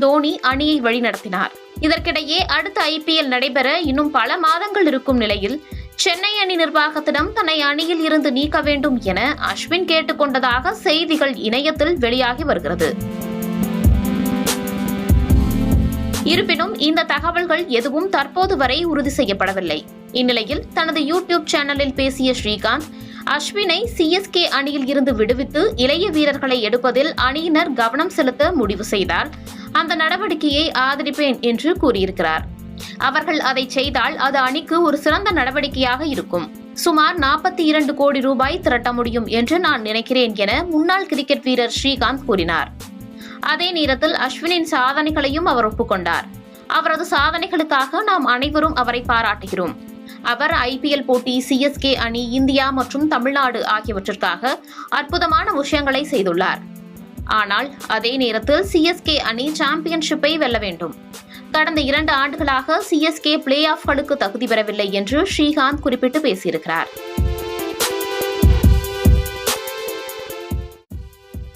தோனி அணியை வழிநடத்தினார் இதற்கிடையே அடுத்த ஐபிஎல் நடைபெற இன்னும் பல மாதங்கள் இருக்கும் நிலையில் சென்னை அணி நிர்வாகத்திடம் தன்னை அணியில் இருந்து நீக்க வேண்டும் என அஸ்வின் கேட்டுக்கொண்டதாக செய்திகள் இணையத்தில் வெளியாகி வருகிறது. இருப்பினும் இந்த தகவல்கள் எதுவும் தற்போது வரை உறுதி செய்யப்படவில்லை. இந்நிலையில் தனது யூடியூப் சேனலில் பேசிய ஸ்ரீகாந்த் அஸ்வினை சிஎஸ்கே அணியில் இருந்து விடுவித்து இளைய வீரர்களை எடுப்பதில் அணியினர் கவனம் செலுத்த முடிவு செய்தால் அந்த நடவடிக்கையை ஆதரிப்பேன் என்று கூறியிருக்கிறார். அவர்கள் அதை செய்தால் அது அணிக்கு ஒரு சிறந்த நடவடிக்கையாக இருக்கும். சுமார் நாற்பத்தி இரண்டு கோடி ரூபாய் திரட்ட முடியும் என்று நான் நினைக்கிறேன் என முன்னாள் கிரிக்கெட் வீரர் ஸ்ரீகாந்த் கூறினார். அதே நேரத்தில் அஸ்வினின் சாதனைகளையும் அவர் ஒப்புக்கொண்டார். அவரது சாதனைகளுக்காக நாம் அனைவரும் அவரை பாராட்டுகிறோம். அவர் ஐபிஎல் போட்டி சிஎஸ்கே அணி இந்தியா மற்றும் தமிழ்நாடு ஆகியவற்றிற்காக அற்புதமான விஷயங்களை செய்துள்ளார். ஆனால் அதே நேரத்தில் சிஎஸ்கே அணி சாம்பியன்ஷிப்பை வெல்ல வேண்டும். கடந்த இரண்டு ஆண்டுகளாக சிஎஸ்கே பிளே ஆஃப்களுக்கு தகுதி பெறவில்லை என்று ஸ்ரீகாந்த் குறிப்பிட்டு பேசியிருக்கிறார்.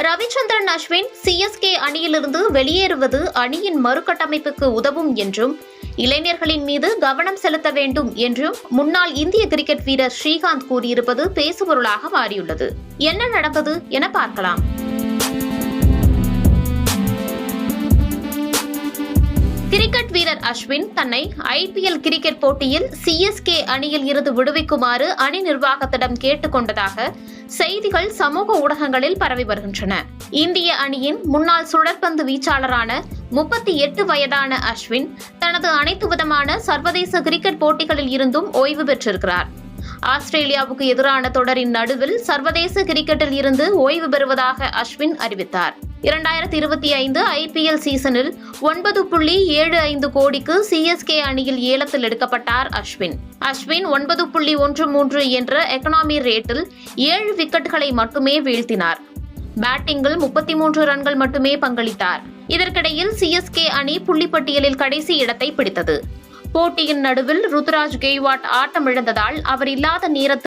ரவிச்சந்திரன் அஸ்வின் சிஎஸ்கே அணியிலிருந்து வெளியேறுவது அணியின் மறுகட்டமைப்புக்கு உதவும் என்றும் இளைஞர்களின் மீது கவனம் செலுத்த வேண்டும் என்றும் முன்னாள் இந்திய கிரிக்கெட் வீரர் ஸ்ரீகாந்த் கூறியிருப்பது பேசுபொருளாக மாறியுள்ளது. என்ன நடந்தது என பார்க்கலாம். கிரிக்கெட் வீரர் அஸ்வின் தன்னை ஐபிஎல் கிரிக்கெட் போட்டியில் சிஎஸ்கே அணியில் இருந்து விடுவிக்குமாறு அணி நிர்வாகத்திடம் கேட்டுக்கொண்டதாக செய்திகள் சமூக ஊடகங்களில் பரவி வருகின்றன. இந்திய அணியின் முன்னாள் சுழற்பந்து வீச்சாளரான முப்பத்தி எட்டு வயதான அஸ்வின் தனது அனைத்து விதமான சர்வதேச கிரிக்கெட் போட்டிகளில் இருந்தும் ஓய்வு பெற்றிருக்கிறார். ஆஸ்திரேலியாவுக்கு எதிரான தொடரின் நடுவில் சர்வதேச கிரிக்கெட்டில் இருந்து ஓய்வு பெறுவதாக அஸ்வின் அறிவித்தார். இரண்டாயிரத்தி இருபத்தி ஐந்து ஐபிஎல் சீசனில் ஒன்பது புள்ளி ஏழு ஐந்து கோடிக்கு சிஎஸ்கே அணியில் ஏலத்தில் எடுக்கப்பட்டார் அஸ்வின். அஸ்வின் ஒன்பது புள்ளி ஒன்று மூன்று என்ற எக்கனாமி ரேட்டில் ஏழு விக்கெட்டுகளை மட்டுமே வீழ்த்தினார். பேட்டிங்கில் முப்பத்தி மூன்று ரன்கள் மட்டுமே பங்களித்தார். இதற்கிடையில் சிஎஸ்கே அணி புள்ளிப்பட்டியலில் கடைசி இடத்தை பிடித்தது. போட்டியின் நடுவில் ருத்ராஜ் கெய்வாட் ஆட்டமிழந்ததால் அவர் இல்லாத நேரத்தில்